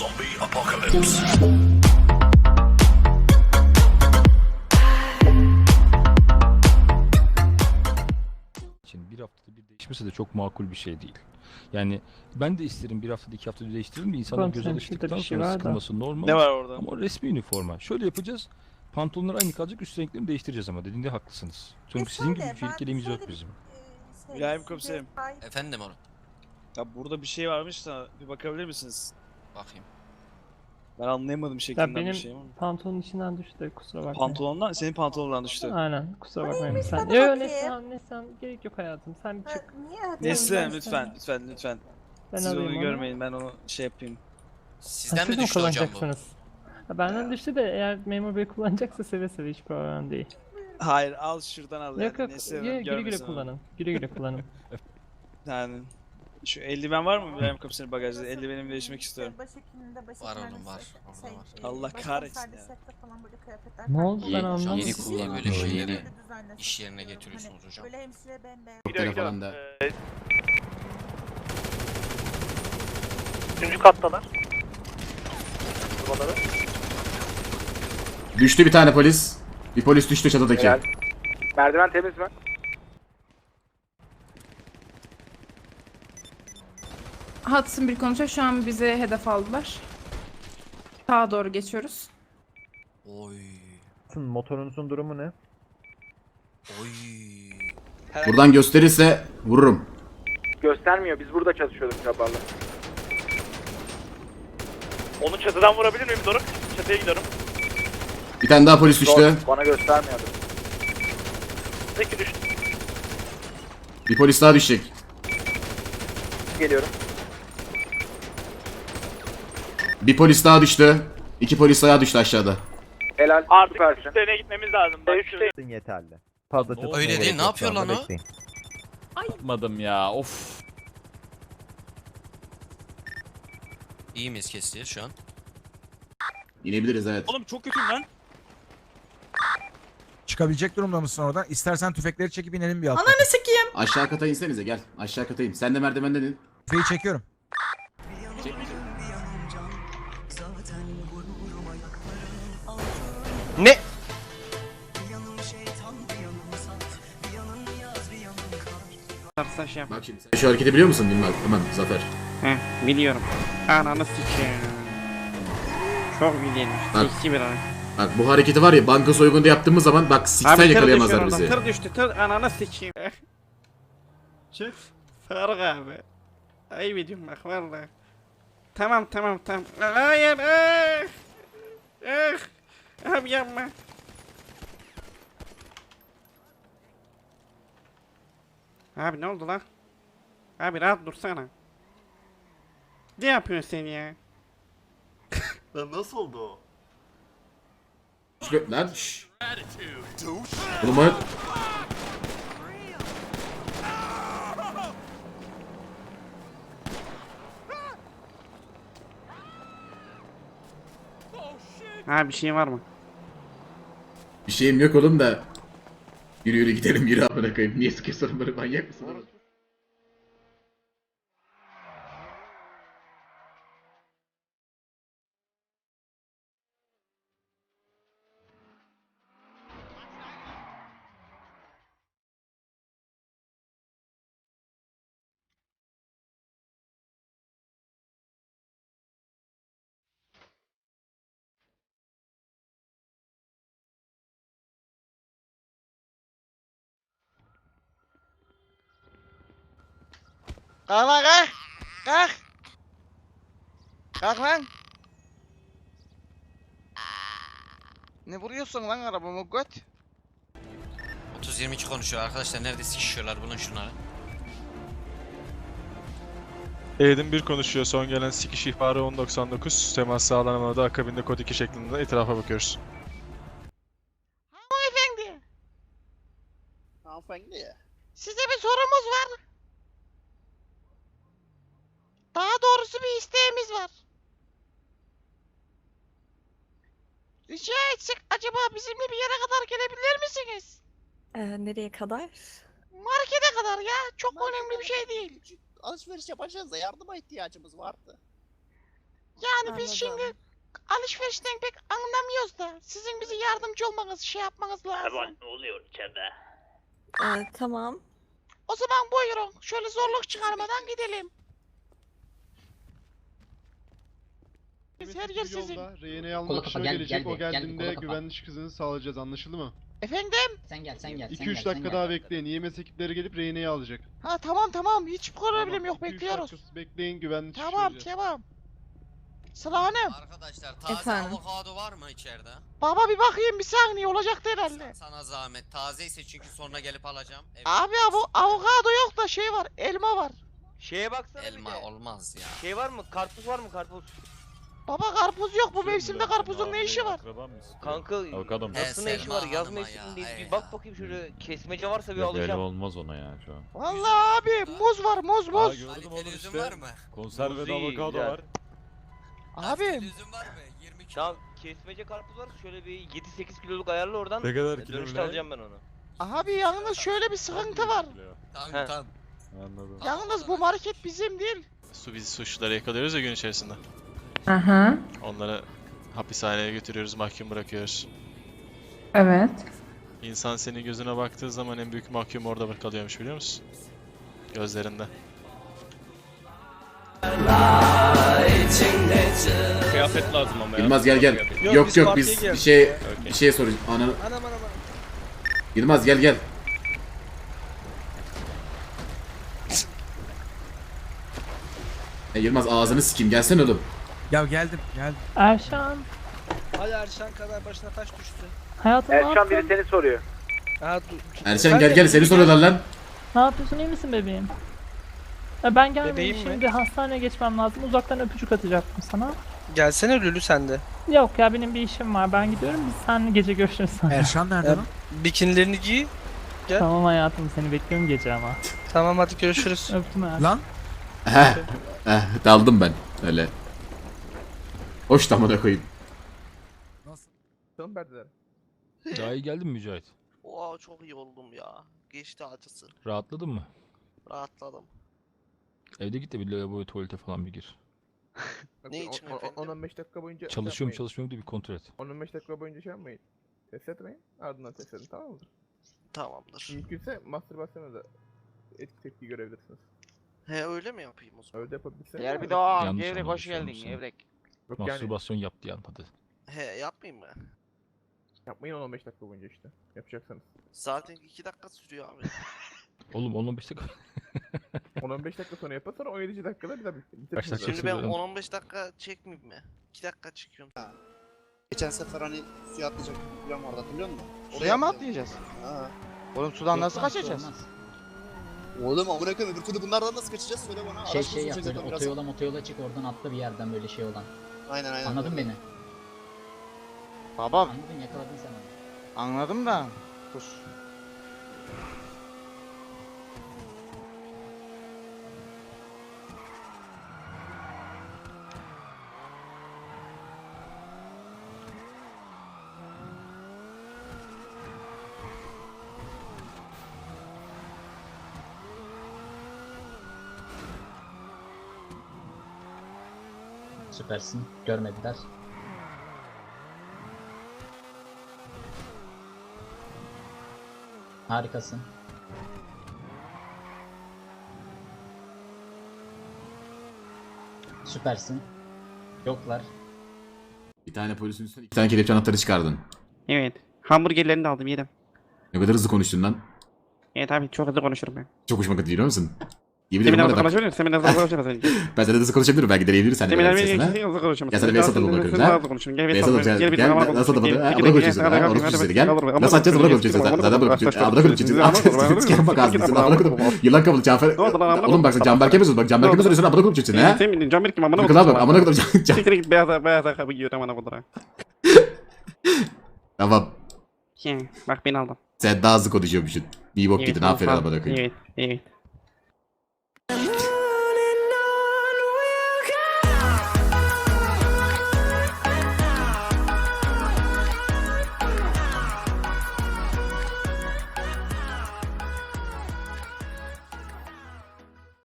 Zombie apocalypse. için bir haftada bir değişmesi de çok makul bir şey değil. Yani ben de isterim bir haftada iki haftada değiştirelim de insanlar göz alıştıktan bir şey sonra var da. sıkılması normal. Ne var orada? Ama o resmi üniforma. Şöyle yapacağız. Pantolonlar aynı kalacak, üst renklerini değiştireceğiz ama dediğinde haklısınız. Çünkü E sizin gibi bir ben filkeliğimiz yok bizim. e, şey, komiserim. ait- Efendim onu. Ya burada bir şey varmış da bir bakabilir misiniz? Bakayım. Ben anlayamadım şeklinden benim- bir şey ama. Pantolonun içinden düştü kusura bakma. Pantolondan, senin pantolonundan düştü. Aynen kusura bakmayın neymiş, sen. hadi Yo bakayım. Neslihan Neslihan gerek yok hayatım sen bir Ha, çık. Niye? Neslihan lütfen, lütfen, lütfen. Ben Siz alayım onu onu. görmeyin, ben onu şey yapayım. Sizden Ha, siz mi düştü hocam bu? kullanacaksınız? Ha, benden düştü de eğer memur bey kullanacaksa seve seve hiç problem değil. Hayır, al şuradan al. Yok yani. yok Neslihan güle güle, güle görmesin onu. kullanın. Güle güle kullanın. Yani. Şu eldiven var mı İbrahim komiserin bagajda? Eldivenimi değişmek istiyorum. Başhekiminde Var başhekim oğlum, var. Orada şey, var. e, Allah kahretsin ya. falan Ne oldu ben oluyor. anlamadım. Yeni Siz kullan- niye böyle şeyleri iş yerine getiriyorsunuz Hani hocam. Böyle hemşire bembeyaz. Gidiyor falan gidiyor. da. Ee, Üçüncü kattalar. Buraları. Düştü bir tane polis. Bir polis düştü çatıdaki. Helal. Merdiven temiz mi? Hudson bir konuşuyor. Şu an bize hedef aldılar. Sağa doğru geçiyoruz. Oy. Motorunuzun durumu ne? Oy. Buradan gösterirse vururum. Göstermiyor. Biz burada çalışıyorduk kabarla. Onu çatıdan vurabilir miyim Doruk? Çatıya gidiyorum. Bir tane daha polis düştü. Bana göstermiyordu. Peki düştü. Bir polis daha düşecek. Geliyorum. Bir polis daha düştü. İki polis daha düştü aşağıda. Helal. Artık Süpersin. üstlerine gitmemiz lazım. Bak, yeterli. Fazla Ne çatışmaya Öyle değil, ne yok yapıyor anda, lan o? bekleyin. Yapmadım ya of. İyi miyiz kestiği şu an? İnebiliriz evet. Oğlum çok kötüyüm lan. Çıkabilecek durumda mısın oradan? İstersen tüfekleri çekip inelim bir altta. Ananı sikeyim. Aşağı kata insenize gel. Aşağı kata in. Sen de merdivenden in. Tüfeği çekiyorum. Ne? Bak şimdi sen şu hareketi biliyor musun bilmem. Aman Zafer. Heh, biliyorum. Ananı sikeyim. Çok biliyorum. Bak. Sikti bir an. Bak bu hareketi var ya banka soygunda yaptığımız zaman bak siksen yakalayamazlar bizi. Tır düştü tır ananı sikeyim. Çık. Faruk abi. Ayıp ediyorum bak valla. Tamam tamam tamam. Hayır. Ah. Ah. Abi yapma. Abi ne oldu lan? Abi rahat dursana. Ne yapıyorsun sen ya? Lan nasıl oldu o? Şş, Lan şşş. Oğlum bak. Ha bir şey var mı? Şeyim yok oğlum da. Yürü yürü gidelim yürü amına koyayım. Niye sıkıyorsun onları manyak mısın Kalk lan kalk. Kalk. Kalk lan. Ne vuruyorsun lan arabamı göt? 30-22 konuşuyor arkadaşlar. Nerede sikişiyorlar bulun şunları. Eğitim 1 konuşuyor. Son gelen sikiş ihbarı 1099. Temas sağlanamadı. Akabinde kod 2 şeklinde etrafa bakıyoruz. Hanımefendi. Hanımefendi. Size bir sorumuz var. Daha doğrusu bir isteğimiz var. Rica etsek acaba bizimle bir yere kadar gelebilir misiniz? Ee, nereye kadar? Markete kadar ya. Çok önemli bir şey değil. Alışveriş yapacağız da yardıma ihtiyacımız vardı. Yani biz Anladım. şimdi alışverişten pek anlamıyoruz da sizin bize yardımcı olmanız, şey yapmanız lazım. ne oluyor içeride? Ee, tamam. O zaman buyurun. Şöyle zorluk çıkarmadan gidelim. Biz her yer sizin. Rehine'yi almak için o gelecek. o geldiğinde güvenli çıkışınızı sağlayacağız. Anlaşıldı mı? Efendim? Sen gel sen gel. 2-3 dakika daha bekleyin. IMS ekipleri gelip rehineyi alacak. Ha tamam tamam. Hiç problem yok. 2-3 Bekliyoruz. bekleyin güvenli çıkış Tamam tamam. Sıla Hanım. Arkadaşlar taze Efendim? avokado var mı içeride? Baba bir bakayım bir saniye olacaktı herhalde. Sana zahmet. Taze ise çünkü sonra gelip alacağım. Evet. Abi bu avokado yok da şey var. Elma var. Şeye baksana Elma olmaz ya. Şey var mı? Karpuz var mı? Karpuz. Baba karpuz yok bu mevsimde karpuzun ne işi var? Kanka Avokado He, ne işi var? Selma Yaz Hanım'a mevsiminde ya, bir bak bakayım şöyle kesmece varsa bir Öyle alacağım. olmaz ona ya şu an. Vallahi abi muz var muz muz. Kaliteli üzüm var mı? Konserve avokado var. Abi üzüm var mı? 20 kilo. Tamam kesmece karpuz varsa şöyle bir 7-8 kiloluk ayarla oradan. Ne kadar kilo Dönüşte ne? alacağım ben onu. abi yalnız şöyle bir sıkıntı var. Tamam tamam. Anladım. Yalnız bu market bizim değil. Su biz suçluları yakalıyoruz ya gün içerisinde. Aha. Onları hapishaneye götürüyoruz, mahkum bırakıyoruz. Evet. İnsan senin gözüne baktığı zaman en büyük mahkum orada kalıyormuş biliyor musun? Gözlerinde. Kıyafet lazım ama Yılmaz gel gel. Yok, Yok biz yok partiye biz bir şey ya. bir şey Anam anam anam. Yılmaz gel gel. E, Yılmaz ağzını sikeyim gelsene oğlum. Ya geldim geldim. Erşan. Hadi Erşan kadar başına taş düştü. Hayatım ne yaptın? seni soruyor. Ha, Erşen gel gel seni soruyorlar lan. Ne yapıyorsun iyi misin bebeğim? Ya ben gelmeyeyim Bebeğim mi? şimdi hastaneye geçmem lazım. Uzaktan öpücük atacaktım sana. Gelsene Lülü sende. Yok ya benim bir işim var. Ben gidiyorum. Biz seninle gece görüşürüz sonra. Erşan nerede Ya- lan? Bikinilerini giy. Tamam hayatım seni bekliyorum gece ama. Tamam hadi görüşürüz. Öptüm hayatım. Lan Heh, heh, daldım ben öyle. Hoş tamına koyayım. Son verdiler. Daha iyi geldin mi Mücahit? Oha çok iyi oldum ya. Geçti acısı. Rahatladın mı? Rahatladım. Evde git de bir lavaboya tuvalete falan bir gir. Ne için efendim? 10-15 dakika boyunca Çalışıyor mu çalışmıyor mu diye bir kontrol et. 10-15 dakika boyunca şey yapmayın. Test etmeyin. Ardından test edin tamam mı? Tamamdır. Mümkünse mastürbasyona da etki tepki görebilirsiniz. He öyle mi yapayım o zaman? Öyle yapabilirseniz. Diğer bir daha Yanlış gevrek hoş geldin olmuşsun. gevrek. Yok yani Mastürbasyon yap diye anladı. He yapmayayım mı? yapmayın 10-15 dakika boyunca işte. Yapacaksanız. Zaten 2 dakika sürüyor abi. Oğlum 10-15 dakika. 10-15 dakika sonra yapar sonra 17. dakikada bir daha bitir- Kaç Şimdi ben sürüyor? 10-15 dakika çekmeyeyim mi? 2 dakika çekiyorum. Geçen sefer hani suya atlayacak bir plan vardı hatırlıyor musun? Suya mı atlayacağız? Ha. Oğlum sudan nasıl kaçacağız? Oğlum amına koyayım öbür türlü bunlardan nasıl kaçacağız söyle bana. Şey Araç şey yap bulacağız böyle biraz. otoyola motoyola çık oradan atla bir yerden böyle şey olan. Aynen aynen. Anladın beni? Baba Anladın yakaladın sen onu. anladım da. Dur. Süpersin. Görmediler. Harikasın. Süpersin. Yoklar. Bir tane polisin üstüne iki tane kelepçe anahtarı çıkardın. Evet. Hamburgerlerini de aldım yedim. Ne kadar hızlı konuştun lan. Evet abi çok hızlı konuşurum ben. Çok hoşuma gitti biliyor musun? Yemin Seminer ederim ya bak, konuşabilir? Seminer hızlı konuşabilir misin? ben sana hızlı konuşabilirim belki deneyebiliriz sen de belki sesine. hızlı hızlı konuşurum. Ya sana bir hesap da bakıyoruz ha. Konuşurum. Gel bir Beyaz hesap adam Gel bir gel hesap nasıl da Gel, bana gel, abla gel, konuşuyorsun gel, ha gel, orası gel, çizdi gel, gel. gel, Nasıl açacağız gel, buna gel, konuşuyorsun gel, sen. gel, Zaten gel, konuşuyorsun. gel, Abla konuşuyorsun. gel, gel, gel, sıkıntı çıkarma bak ağzını. gel, Abla gel, konuşuyorsun. gel, Yılan lan, amına Oğlum bak sen Canberk'e mi soruyorsun? Bak Canberk'e mi soruyorsun? Abla konuşuyorsun ha. Senin Can Birkim amına Bakın abi amına kodum. Siktir git beyaz beyaz ayakkabı giyiyor amına kodum. Tamam. Bak beni aldım. Sen daha hızlı konuşuyormuşsun. İyi bok gidin. Aferin amına koyayım. Evet, evet.